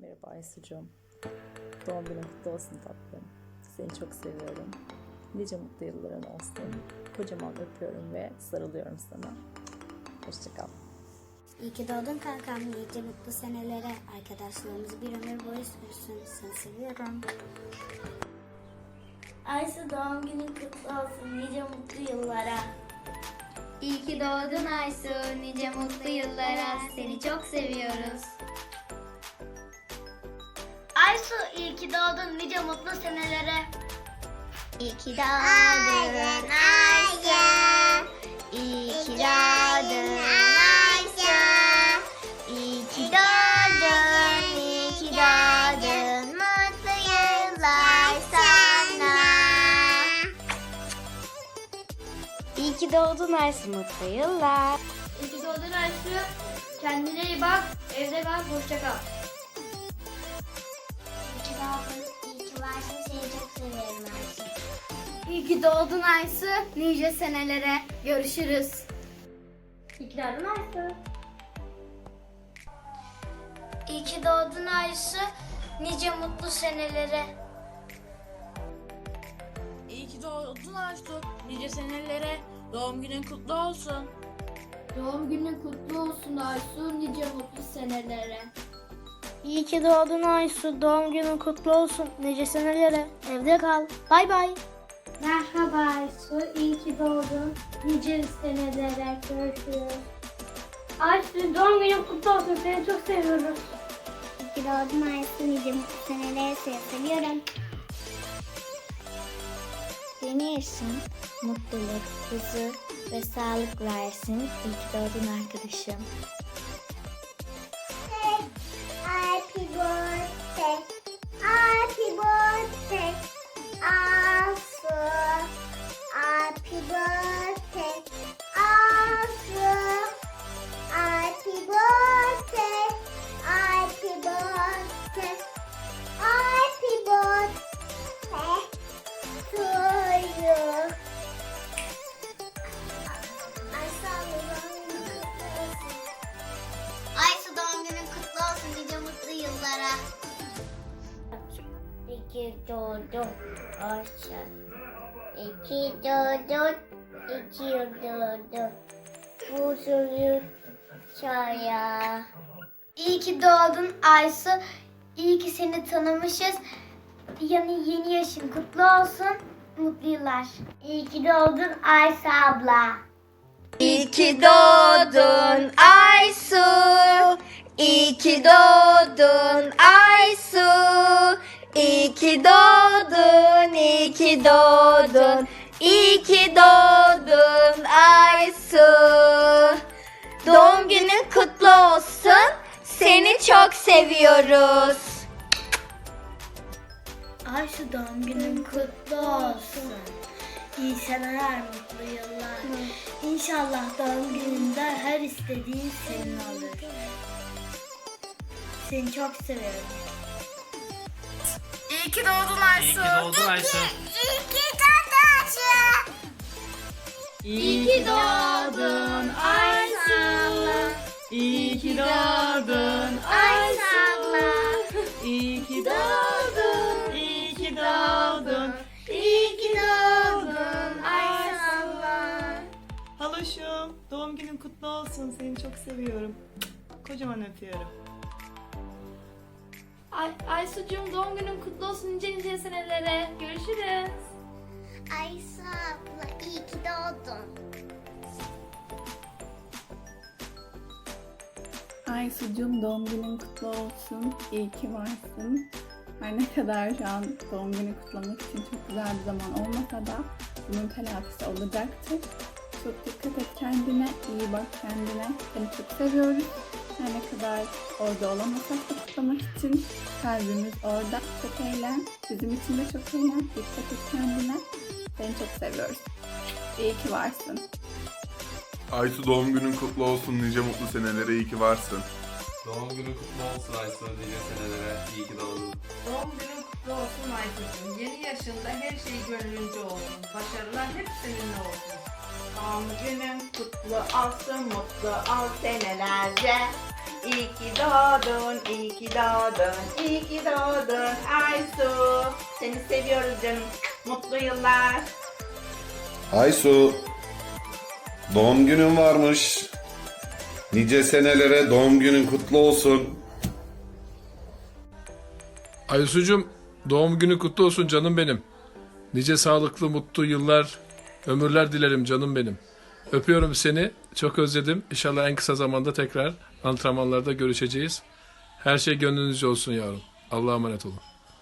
Merhaba Aysucuğum. Doğum günün kutlu olsun tatlım. Seni çok seviyorum. Nice mutlu yılların olsun. Kocaman öpüyorum ve sarılıyorum sana. Hoşçakal. İyi ki doğdun kankam. Nice mutlu senelere. Arkadaşlarımız bir ömür boyu sürsün. Seni seviyorum. Aysu doğum günün kutlu olsun. Nice mutlu yıllara. İyi ki doğdun Aysu. Nice mutlu yıllara. Seni çok seviyoruz. Aysu iyi ki doğdun. Nice mutlu senelere. İyi ki doğdun Aysu. İyi ki doğdun Aysu. İyi ki doğdun. İyi ki doğdun. Mutlu yıllar sana. İyi ki doğdun Aysu. Mutlu yıllar. İyi ki doğdun Aysu. Kendine iyi bak. Evde kal. Hoşça kal. İyi ki doğdun Aysu. Nice senelere. Görüşürüz. İyi ki doğdun Aysu. İyi ki doğdun Aysu. Nice mutlu senelere. İyi ki doğdun Aysu. Nice senelere. Doğum günün kutlu olsun. Doğum günün kutlu olsun Aysu. Nice mutlu senelere. İyi ki doğdun Aysu. Doğum günün kutlu olsun. Nice senelere. Evde kal. Bay bay. Merhaba Aysu, iyi ki doğdun. Nice senelere görüşürüz. Aysu doğum günün kutlu olsun, seni çok seviyoruz. İyi ki doğdun Aysu. Nice mutlu senelere. Seni seviyorum. Yeni yaşın mutluluk, huzur ve sağlık versin. İyi ki doğdun arkadaşım. Ki doğdun Ayşe. İyi ki doğdun. İyi ki doğdun. Bu suyu çaya. İyi ki doğdun Aysu, iyi ki seni tanımışız. Yani yeni yaşın kutlu olsun, mutlu yıllar. İyi ki doğdun Ayşe abla. İyi ki doğdun Aysu. İyi ki doğdun Aysu. Ki doğdun, iyi ki doğdun. İyi ki doğdun Aysu. Doğum günün kutlu olsun. Seni çok seviyoruz. Aysu doğum günün kutlu olsun. İyi seneler, mutlu yıllar. İnşallah doğum gününde her istediğin senin olur. Seni çok seviyorum. İyi ki doğdun Aysu. İyi ki doğdun Aysu. İyi ki doğdun Aysu. İyi ki doğdun Aysu. İyi ki doğdun. İyi ki doğdun. İyi ki doğdun Aysu. Haloşum, doğum günün kutlu olsun. Seni çok seviyorum. Kocaman öpüyorum. Ay, Aysucuğum doğum günün kutlu olsun nice nice senelere. Görüşürüz. Ayşe abla iyi ki doğdun. Aysucuğum doğum günün kutlu olsun. İyi ki varsın. Her ne kadar şu an doğum günü kutlamak için çok güzel bir zaman olmasa da bunun telafisi olacaktır. Çok dikkat et kendine, iyi bak kendine. Seni çok seviyoruz. Ne kadar orada olamasak da kutlamak için kalbimiz orada. Çok eğlen. Bizim için de çok eğlen. Dikkat et kendine. Seni çok seviyoruz. İyi ki varsın. Aysu doğum günün kutlu olsun. Nice mutlu senelere iyi ki varsın. Doğum günün kutlu olsun Aysu. Nice senelere. İyi ki doğdun. Doğum günün kutlu olsun Ayşe'cim. Yeni yaşında her şey gönlünce olsun. Başarılar hep seninle olsun. Doğum günün kutlu olsun, mutlu ol senelerce. İyi ki doğdun, iyi ki doğdun, iyi ki doğdun Aysu. Seni seviyoruz canım. Mutlu yıllar. Aysu, doğum günün varmış. Nice senelere doğum günün kutlu olsun. Aysucuğum doğum günü kutlu olsun canım benim. Nice sağlıklı mutlu yıllar, ömürler dilerim canım benim. Öpüyorum seni. Çok özledim. İnşallah en kısa zamanda tekrar antrenmanlarda görüşeceğiz. Her şey gönlünüzce olsun yavrum. Allah'a emanet olun.